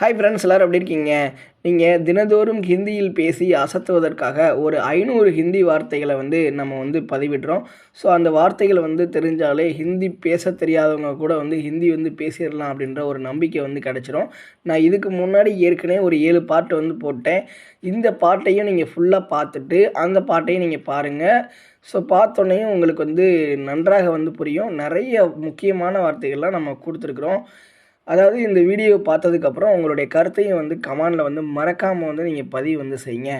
Hi friends எல்லோரும் எப்படி இருக்கீங்க? நீங்கள் தினந்தோறும் ஹிந்தியில் பேசி அசத்துவதற்காக ஒரு ஐநூறு ஹிந்தி வார்த்தைகளை வந்து நம்ம வந்து பதிவிடுறோம். ஸோ அந்த வார்த்தைகளை வந்து தெரிஞ்சாலே ஹிந்தி பேச தெரியாதவங்க கூட வந்து ஹிந்தி வந்து பேசிடலாம் அப்படின்ற ஒரு நம்பிக்கை வந்து கிடச்சிரும். நான் இதுக்கு முன்னாடி ஏற்கனவே ஒரு ஏழு பாட்டு வந்து போட்டேன். இந்த பாட்டையும் நீங்கள் ஃபுல்லாக பார்த்துட்டு அந்த பாட்டையும் நீங்கள் பாருங்கள் ஸோ பார்த்தோன்னே உங்களுக்கு வந்து நன்றாக வந்து புரியும். நிறைய முக்கியமான வார்த்தைகள்லாம் நம்ம கொடுத்துருக்குறோம். அதாவது இந்த வீடியோ பார்த்ததுக்கப்புறம் உங்களுடைய கருத்தையும் வந்து கமானில் வந்து மறக்காமல் வந்து நீங்கள் பதிவு வந்து செய்யுங்க.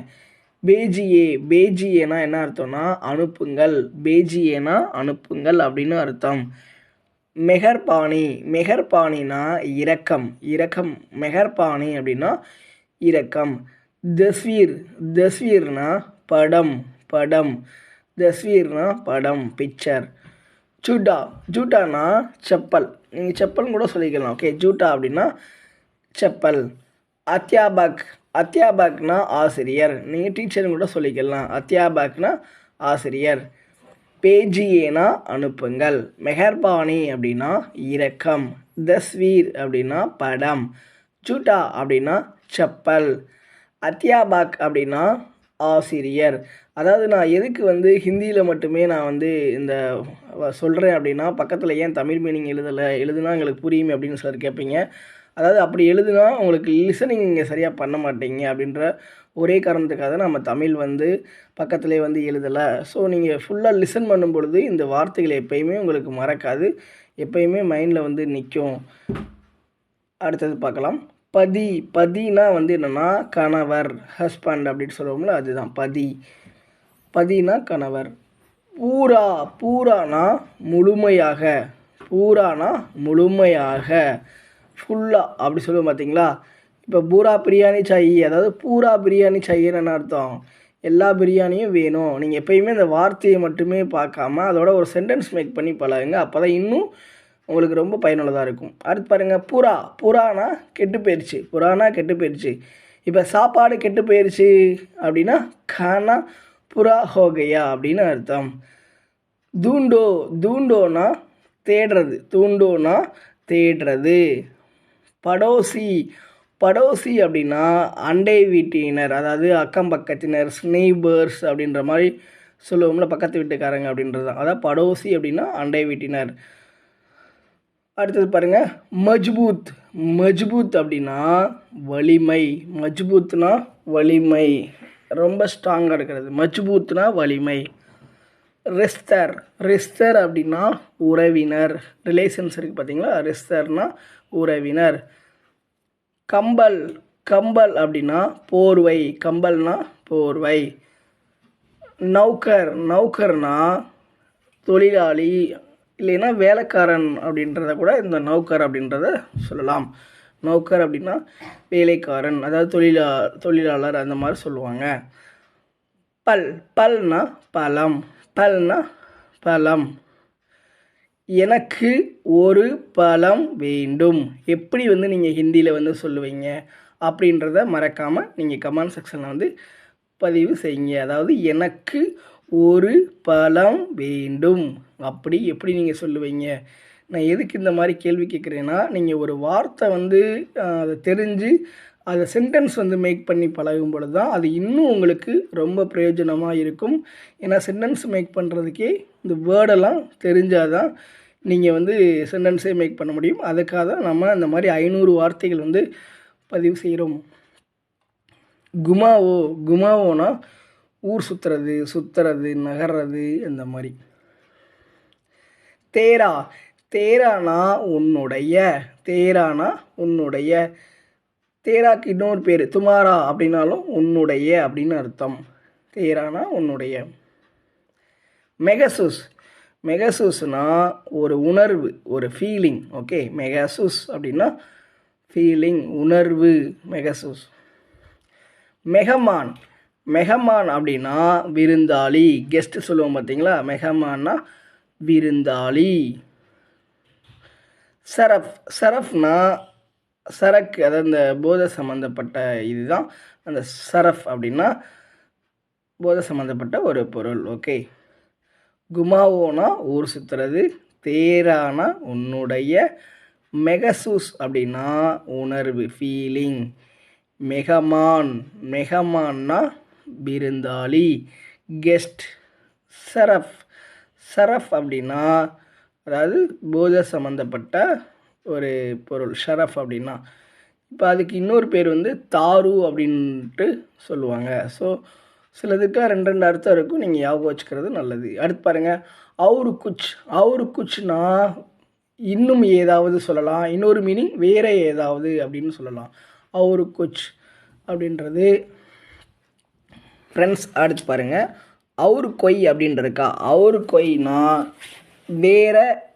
பேஜியே பேஜிஏனா என்ன அர்த்தம்னா அனுப்புங்கள். பேஜியேனா அனுப்புங்கள் அப்படின்னு அர்த்தம். மெஹர்பாணி மெஹர்பாணினா இரக்கம். இரக்கம் மெஹர்பாணி அப்படின்னா இரக்கம். தஸ்வீர் தஸ்வீர்னா படம் படம். தஸ்வீர்னா படம் பிக்சர் ஜூட்டா. ஜூட்டானா செப்பல். நீங்கள் செப்பல்னு கூட சொல்லிக்கலாம். ஓகே ஜூட்டா அப்படின்னா செப்பல். அத்தியாபக். அத்தியாபக்னா ஆசிரியர். நீங்கள் டீச்சர்னு கூட சொல்லிக்கலாம். அத்தியாபக்னா ஆசிரியர். பேஜியேனா அனுப்புங்கள். மெஹர்பானி அப்படின்னா இரக்கம். தஸ்வீர் அப்படின்னா படம். ஜூட்டா அப்படின்னா செப்பல். அத்தியாபக் அப்படின்னா ஆசிரியர். அதாவது நான் எதுக்கு வந்து ஹிந்தியில் மட்டுமே நான் வந்து இந்த சொல்கிறேன் அப்படின்னா பக்கத்தில் ஏன் தமிழ் மீனிங் எழுதலை எழுதுனா எங்களுக்கு புரியுமே அப்படின்னு சொல்லி கேட்பீங்க. அதாவது அப்படி எழுதுனா உங்களுக்கு லிசனிங் இங்கே சரியாக பண்ண மாட்டீங்க அப்படின்ற ஒரே காரணத்துக்காக தான் நம்ம தமிழ் வந்து பக்கத்துலேயே வந்து எழுதலை. ஸோ நீங்கள் ஃபுல்லாக லிசன் பண்ணும் பொழுது இந்த வார்த்தைகள் எப்பயுமே உங்களுக்கு மறக்காது. எப்பயுமே மைண்டில் வந்து நிற்கும் அடுத்தது பார்க்கலாம். பதி பதினா வந்து என்னென்னா கணவர் ஹஸ்பண்ட் அப்படின்னு சொல்லுவோம்ல அதுதான் பதி. பதினா கணவர். பூரா பூரானா முழுமையாக பூரானா முழுமையாக. ஃபுல்லாக அப்படி சொல்லுவோம் பார்த்தீங்களா இப்போ பூரா பிரியாணி சாயி அதாவது பூரா பிரியாணி சாயின்னு அர்த்தம்? எல்லா பிரியாணியும் வேணும். நீங்கள் எப்பயுமே இந்த வார்த்தையை மட்டுமே பார்க்காம அதோட ஒரு சென்டென்ஸ் மேக் பண்ணி பழகுங்க. அப்போ தான் இன்னும் உங்களுக்கு ரொம்ப பயனுள்ளதாக இருக்கும். அடுத்து பாருங்கள் புறா. புறானா கெட்டு போயிடுச்சு புறானா கெட்டு போயிடுச்சு இப்போ சாப்பாடு கெட்டு போயிடுச்சு அப்படின்னா கானா புறா ஹோகையா அப்படின்னு அர்த்தம். தூண்டோ தூண்டோனா தேடுறது. தூண்டோனா தேடுறது. படோசி. படோசி அப்படின்னா அண்டை வீட்டினர் அதாவது அக்கம் பக்கத்தினர் ஸ்னெய்பர்ஸ் அப்படின்ற மாதிரி சொல்லுவோம்ல பக்கத்து வீட்டுக்காரங்க அப்படின்றது தான் அதாவது படோசி அப்படின்னா அண்டை வீட்டினர். அடுத்தது பாருங்கள் மஜ்பூத். மஜ்பூத் அப்படின்னா வலிமை. மஜ்பூத்னா வலிமை. ரொம்ப ஸ்ட்ராங்காக இருக்கிறது. மஜ்பூத்னா வலிமை. ரெஸ்தர். ரெஸ்தர் அப்படின்னா உறவினர். ரிலேஷன்ஸ் இருக்குது பார்த்தீங்களா ரெஸ்தர்னா உறவினர். கம்பல். கம்பல் அப்படின்னா போர்வை. கம்பல்னா போர்வை. நௌக்கர் நௌக்கர்னா தொழிலாளி. இல்லைன்னா வேலைக்காரன் அப்படின்றத கூட இந்த நௌக்கர் அப்படின்றத சொல்லலாம். நௌக்கர் அப்படின்னா வேலைக்காரன் அதாவது தொழிலா தொழிலாளர் அந்த மாதிரி சொல்லுவாங்க. பல் பல்னா பழம் பல்னா பழம். எனக்கு ஒரு பழம் வேண்டும். எப்படி வந்து நீங்கள் ஹிந்தியில் வந்து சொல்லுவீங்க அப்படின்றத மறக்காமல் நீங்கள் கமெண்ட் செக்ஷனில் வந்து பதிவு செய்யுங்க. அதாவது எனக்கு ஒரு பழம் வேண்டும். அப்படி எப்படி நீங்கள் சொல்லுவீங்க? நான் எதுக்கு இந்த மாதிரி கேள்வி கேட்குறேன்னா நீங்கள் ஒரு வார்த்தை வந்து அதை தெரிஞ்சு அதை சென்டென்ஸ் வந்து மேக் பண்ணி பழகும் பொழுது தான் அது இன்னும் உங்களுக்கு ரொம்ப பிரயோஜனமாக இருக்கும். ஏன்னா சென்டென்ஸ் மேக் பண்ணுறதுக்கே இந்த வேர்டெல்லாம் தெரிஞ்சால் தான் நீங்கள் வந்து சென்டென்ஸே மேக் பண்ண முடியும். அதுக்காக தான் நம்ம இந்த மாதிரி ஐநூறு வார்த்தைகள் வந்து பதிவு செய்கிறோம் குமாவோ குமாவோனா ஊர் சுற்றுறது சுற்றுறது நகர்றது அந்த மாதிரி. தேரா. தேரானா உன்னுடைய தேரானா உன்னுடைய. தேராக்கு இன்னொரு பேர் துமாரா அப்படின்னாலும் உன்னுடைய அப்படின்னு அர்த்தம். தேரானா உன்னுடைய. மெகசூஸ். மெகசூஸ்னா ஒரு உணர்வு ஒரு ஃபீலிங் ஓகே மெகசூஸ் அப்படின்னா ஃபீலிங் உணர்வு மெகசூஸ். மெகமான். மெஹமான் அப்படின்னா விருந்தாளி. கெஸ்ட்டு சொல்லுவோம் பார்த்தீங்களா? மெஹமான்னா விருந்தாளி. சரஃப் சரஃப்னா சரக்கு அதாவது இந்த போதை சம்மந்தப்பட்ட இதுதான். அந்த சரஃப் அப்படின்னா போதை சம்மந்தப்பட்ட ஒரு பொருள். ஓகே குமாவோனா ஊர் சுற்றுறது தேரானா உன்னுடைய மெகசூஸ் அப்படின்னா உணர்வு ஃபீலிங் மெகமான் மெகமான்னா விருந்தாளி. கெஸ்ட் சரஃப். சரஃப் அப்படின்னா அதாவது போதை சம்மந்தப்பட்ட ஒரு பொருள். ஷரஃப் அப்படின்னா இப்போ அதுக்கு இன்னொரு பேர் வந்து தாரு அப்படின்ட்டு சொல்லுவாங்க. ஸோ சிலதுக்காக ரெண்டு ரெண்டு அர்த்தம் இருக்கும். நீங்கள் ஞாபகம் வச்சுக்கிறது நல்லது. அடுத்து பாருங்கள் அவுரு குச். அவுரு குச்னா இன்னும் ஏதாவது சொல்லலாம். இன்னொரு மீனிங் வேறு ஏதாவது அப்படின்னு சொல்லலாம். அவுரு குச் அப்படின்றது ஃப்ரெண்ட்ஸ் அடுத்து பாருங்கள் அவரு கொய் அப்படின்றக்கா அவரு கொய்னா வேற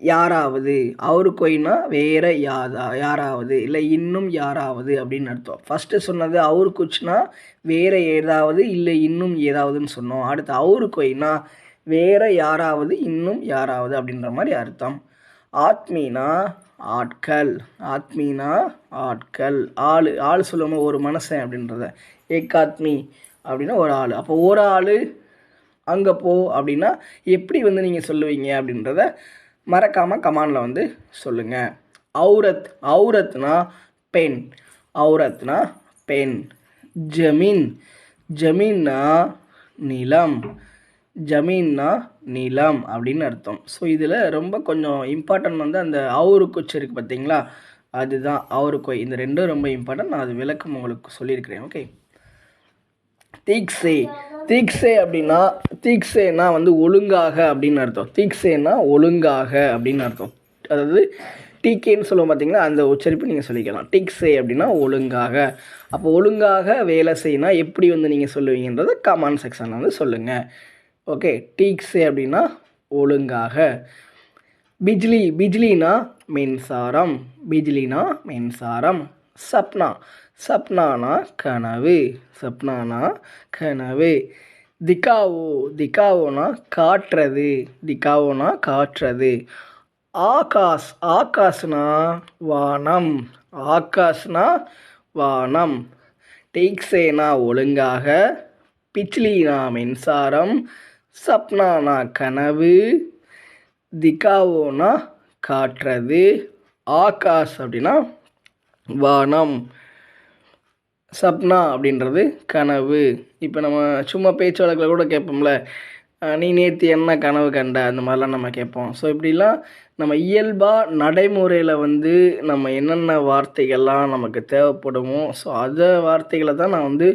யாராவது. அவரு கொய்னா வேறு யாதா யாராவது. இல்லை இன்னும் யாராவது அப்படின்னு அர்த்தம். ஃபஸ்ட்டு சொன்னது அவரு குச்சுனா வேறு ஏதாவது இல்லை இன்னும் ஏதாவதுன்னு சொன்னோம். அடுத்து அவரு கொய்னா வேறு யாராவது இன்னும் யாராவது அப்படின்ற மாதிரி அர்த்தம். ஆத்மீனா ஆட்கள். ஆத்மீனா ஆட்கள். ஆள் ஆள் சொல்லுவோம் ஒரு மனசன் அப்படின்றத. ஏகாத்மி அப்படின்னா ஒரு ஆள். அப்போ ஒரு ஆள் அங்கே போ அப்படின்னா எப்படி வந்து நீங்கள் சொல்லுவீங்க அப்படின்றத மறக்காமல் கமானில் வந்து சொல்லுங்கள் அவுரத் அவுரத்னா பெண். அவுரத்னா பெண். ஜமீன். ஜமீன்னா நிலம். ஜமீன்னா நிலம் அப்படின்னு அர்த்தம். ஸோ இதில் ரொம்ப கொஞ்சம் இம்பார்ட்டன்ட் வந்து அந்த அவுரு கொச்சு இருக்குது பார்த்தீங்களா? அதுதான். அவுரு கொய் இந்த ரெண்டும் ரொம்ப இம்பார்ட்டன்ட் நான் அது விளக்கம் உங்களுக்கு சொல்லியிருக்கிறேன். ஓகே தீக்ஸே. தீக்ஸே அப்படின்னா தீக்ஸேனா வந்து ஒழுங்காக அப்படின்னு அர்த்தம். தீக்ஸேனா ஒழுங்காக அப்படின்னு அர்த்தம். அதாவது டீக்கேன்னு சொல்லுவோம் பார்த்தீங்கன்னா அந்த உச்சரிப்பு நீங்கள் சொல்லிக்கலாம். டிக்ஸே அப்படின்னா ஒழுங்காக. அப்போ ஒழுங்காக வேலை செய்யினா எப்படி வந்து நீங்கள் சொல்லுவீங்கன்றதை கமெண்ட் செக்ஷனில் வந்து சொல்லுங்கள் ஓகே டீக்ஸே அப்படின்னா ஒழுங்காக. பிஜ்லி பிஜ்லினா மின்சாரம். பிஜ்லினா மின்சாரம். சப்னா. சப்னானா கனவு. சப்னானா கனவு. திக்காவோ திகாவோனா காட்டுறது திகாவோனா காட்டுறது ஆகாஷ். ஆகாஷ்னா வானம். ஆகாஷ்னா வானம். டீக்ஸேனா ஒழுங்காக. பிச்லினா மின்சாரம். சப்னானா கனவு. திகாவோனா காட்டுறது ஆகாஷ் அப்படின்னா வானம் சப்னா அப்படின்றது கனவு. இப்போ நம்ம சும்மா பேச்சு வழக்கில் கூட கேட்போம்ல நீ நேற்று என்ன கனவு கண்ட? அந்த மாதிரிலாம் நம்ம கேட்போம் ஸோ இப்படிலாம் நம்ம இயல்பாக நடைமுறையில் வந்து நம்ம என்னென்ன வார்த்தைகள்லாம் நமக்கு தேவைப்படுமோ ஸோ அந்த வார்த்தைகளை தான் நான் வந்து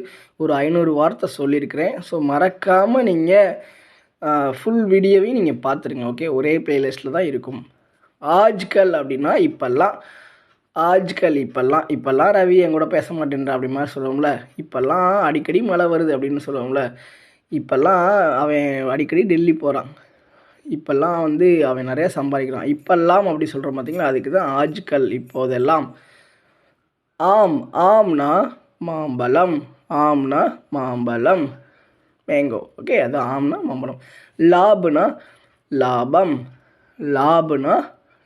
ஒரு ஐநூறு வார்த்தை சொல்லியிருக்கிறேன். ஸோ மறக்காமல் நீங்கள் ஃபுல் வீடியோவையும் நீங்கள் பார்த்துருங்க ஓகே ஒரே பிளேலிஸ்ட்டில் தான் இருக்கும். ஆஜ்கல் அப்படின்னா இப்போல்லாம் ஆஜ்கல் இப்போல்லாம் இப்போல்லாம் ரவி என் கூட பேச மாட்டேன்றா அப்படி மாதிரி சொல்லுவோம்ல. இப்போல்லாம் அடிக்கடி மழை வருது அப்படின்னு சொல்லுவோம்ல. இப்போல்லாம் அவன் அடிக்கடி டெல்லி போகிறான் இப்போல்லாம் வந்து அவன் நிறைய சம்பாதிக்கிறான். இப்போல்லாம் அப்படி சொல்கிறோம் பார்த்தீங்களா அதுக்கு தான் ஆஜ்கல் இப்போதெல்லாம். ஆம் ஆம்னா மாம்பழம் ஆம்னா மாம்பழம் மேங்கோ. ஓகே அது ஆம்னா மாம்பழம். லாபுனா லாபம் லாபுனா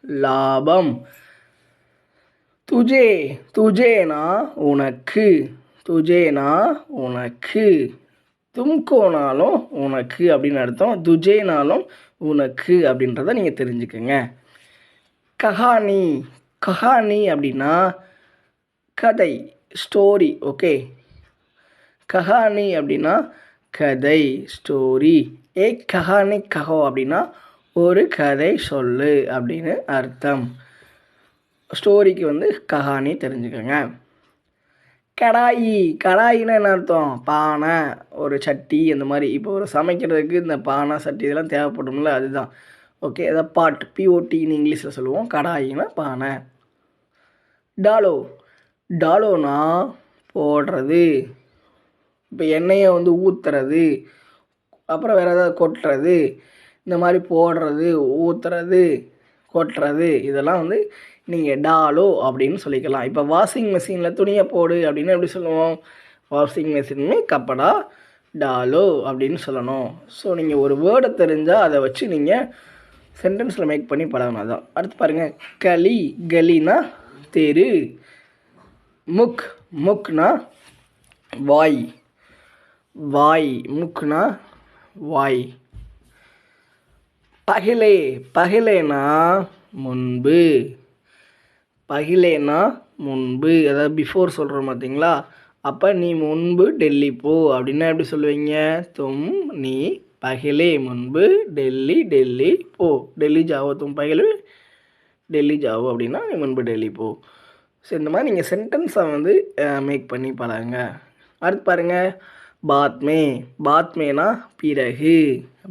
லாபம். துஜே துஜேனா உனக்கு துஜேனா உனக்கு. தும்கோனாலும் உனக்கு அப்படின்னு அர்த்தம். துஜேனாலும் உனக்கு அப்படின்றத நீங்கள் தெரிஞ்சுக்கங்க. கஹானி கஹானி அப்படின்னா கதை ஸ்டோரி ஓகே கஹானி அப்படின்னா கதை ஸ்டோரி ஏ கஹானி கஹோ அப்படின்னா ஒரு கதை சொல்லு அப்படின்னு அர்த்தம். ஸ்டோரிக்கு வந்து கஹானி தெரிஞ்சுக்கோங்க. கடாயி கடாயின்னா என்ன அர்த்தம்? பானை ஒரு சட்டி இந்த மாதிரி. இப்போ ஒரு சமைக்கிறதுக்கு இந்த பானை சட்டி இதெல்லாம் தேவைப்படும்ல அதுதான். ஓகே அதான் பாட் பிஓடின்னு இங்கிலீஷில் சொல்லுவோம். கடாயின்னா பானை. டாலோ டாலோனா போடுறது. இப்போ எண்ணெயை வந்து ஊற்றுறது அப்புறம் வேறு ஏதாவது கொட்டுறது. இந்த மாதிரி போடுறது ஊற்றுறது கொட்டுறது இதெல்லாம் வந்து நீங்கள் டாலோ அப்படின்னு சொல்லிக்கலாம். இப்போ வாஷிங் மிஷினில் துணியை போடு அப்படின்னு எப்படி சொல்லுவோம்? வாஷிங் மிஷின் கப்படா டாலோ அப்படின்னு சொல்லணும். ஸோ நீங்கள் ஒரு வேர்டை தெரிஞ்சால் அதை வச்சு நீங்கள் சென்டென்ஸில் மேக் பண்ணி பழகணும். தான் அடுத்து பாருங்கள் களி கலினா தெரு. முக் முக்னா வாய். வாய் முக்னா வாய். பகிலே பகிலேனா முன்பு. பகிலேனா முன்பு. அதாவது பிஃபோர் சொல்கிறோம் பார்த்தீங்களா? அப்போ நீ முன்பு டெல்லி போ. அப்படின்னா எப்படி சொல்லுவீங்க? தும் நீ பகிலே முன்பு டெல்லி டெல்லி போ. டெல்லி ஜாவோ தும் பகிலே டெல்லி ஜாவோ அப்படின்னா நீ முன்பு டெல்லி போ. ஸோ இந்த மாதிரி நீங்கள் சென்டென்ஸை வந்து மேக் பண்ணி பழகுங்க. அடுத்து பாருங்கள் பாத்மே பாத்மேனா பிறகு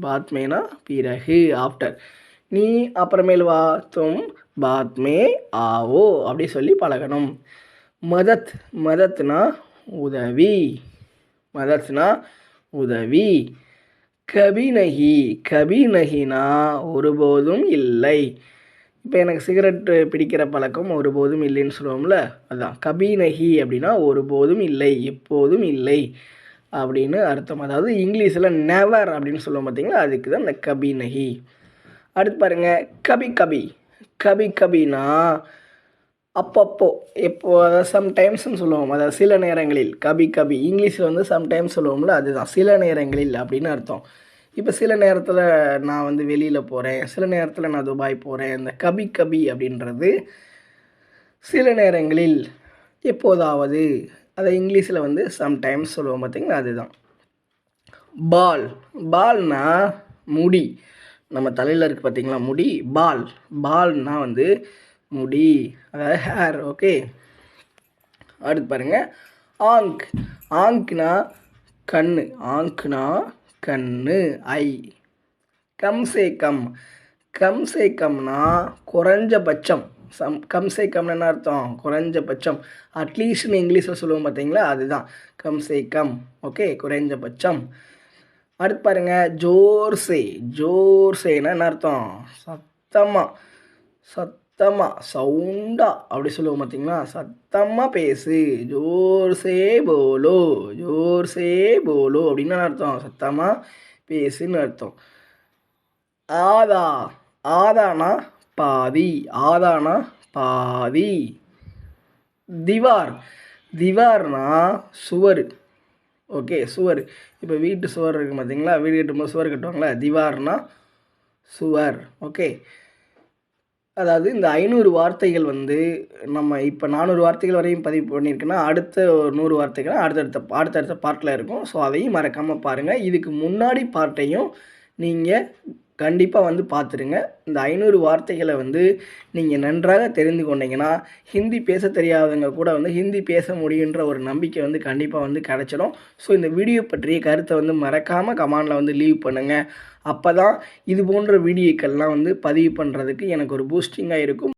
பாத்மேனா பிறகு ஆஃப்டர் நீ அப்புறமேல் வா தும் பாத்மே ஆவோ அப்படி சொல்லி பழகணும். மதத் மதத்னா உதவி மதத்னா உதவி. கபிநகி கபிநகினா கபி ஒருபோதும் இல்லை. இப்போ எனக்கு சிகரெட் பிடிக்கிற பழக்கம் ஒருபோதும் இல்லைன்னு சொல்லுவோம்ல அதான். கபிநகி அப்படின்னா ஒருபோதும் இல்லை எப்போதும் இல்லை. அப்படின்னு அர்த்தம். அதாவது இங்கிலீஷில் நெவர் அப்படின்னு சொல்லுவோம் பார்த்தீங்களா அதுக்கு தான் இந்த கபி நகி அடுத்து பாருங்க கபி கபி. கபி கபினா அப்பப்போ எப்போ அதாவது சம்டைம்ஸ்னு சொல்லுவோம். அதாவது சில நேரங்களில் கபி கபி. இங்கிலீஷில் வந்து சம்டைம்ஸ் சொல்லுவோம்ல அதுதான். சில நேரங்களில் அப்படின்னு அர்த்தம். இப்போ சில நேரத்தில் நான் வந்து வெளியில் போகிறேன் சில நேரத்தில் நான் துபாய் போகிறேன் இந்த கபி கபி அப்படின்றது சில நேரங்களில் எப்போதாவது அதை இங்கிலீஷில் வந்து சம்டைம்ஸ் சொல்லுவோம் பார்த்தீங்களா அதுதான். பால். பால்னா முடி. நம்ம தலையில் இருக்குது பார்த்தீங்களா முடி. பால். பால்னா வந்து முடி. அதாவது ஹேர் ஓகே அடுத்து பாருங்கள் ஆங்க். ஆங்க்னா கண் ஆங்க்னா கண்ணு. ஐ. கம் சே கம். கம் சே கம்னா குறைஞ்சபட்சம். சம் கம் சே கம்னு என்ன அர்த்தம். குறைஞ்சபட்சம். அட்லீஸ்ட்னு இங்கிலீஷில் சொல்லுவோம் பார்த்தீங்களா? அதுதான். கம் சே கம். ஓகே குறைஞ்சபட்சம். அடுத்து பாருங்கள் ஜோர்சே ஜோர்சேனா என்ன அர்த்தம்? சத்தமாக சத்தமாக சவுண்டா. அப்படி சொல்லுவோம் பார்த்தீங்களா? சத்தமாக பேசு. ஜோர்சே போலோ. ஜோர்சே போலோ. அப்படின்னு என்ன அர்த்தம்? சத்தமாக பேசுன்னு அர்த்தம். ஆதா. ஆதானா? பாதி ஆதானா? பாதி. திவார். திவார்னா சுவர். ஓகே சுவர். இப்போ வீட்டு சுவர் இருக்குது பார்த்தீங்களா? வீடு கட்டும்போது சுவர் கட்டுவாங்களா? திவார்னா சுவர். ஓகே. அதாவது இந்த ஐநூறு வார்த்தைகள் வந்து நம்ம இப்போ நானூறு வார்த்தைகள் வரையும் பதிவு பண்ணியிருக்கேன்னா அடுத்த ஒரு நூறு வார்த்தைகள் அடுத்தடுத்த அடுத்தடுத்த பார்ட்டில் இருக்கும். ஸோ அதையும் மறக்காமல் பாருங்கள் இதுக்கு முன்னாடி பார்ட்டையும் நீங்கள் கண்டிப்பாக வந்து பார்த்துருங்க இந்த ஐநூறு வார்த்தைகளை வந்து நீங்கள் நன்றாக தெரிந்து கொண்டீங்கன்னா ஹிந்தி பேச தெரியாதவங்க கூட வந்து ஹிந்தி பேச முடியுன்ற ஒரு நம்பிக்கை வந்து கண்டிப்பாக வந்து கிடச்சிடும். ஸோ இந்த வீடியோ பற்றிய கருத்தை வந்து மறக்காமல் கமாண்டில் வந்து லீவ் பண்ணுங்கள் அப்போ தான் இது போன்ற வீடியோக்கள்லாம் வந்து பதிவு பண்ணுறதுக்கு எனக்கு ஒரு பூஸ்டிங்காக இருக்கும்.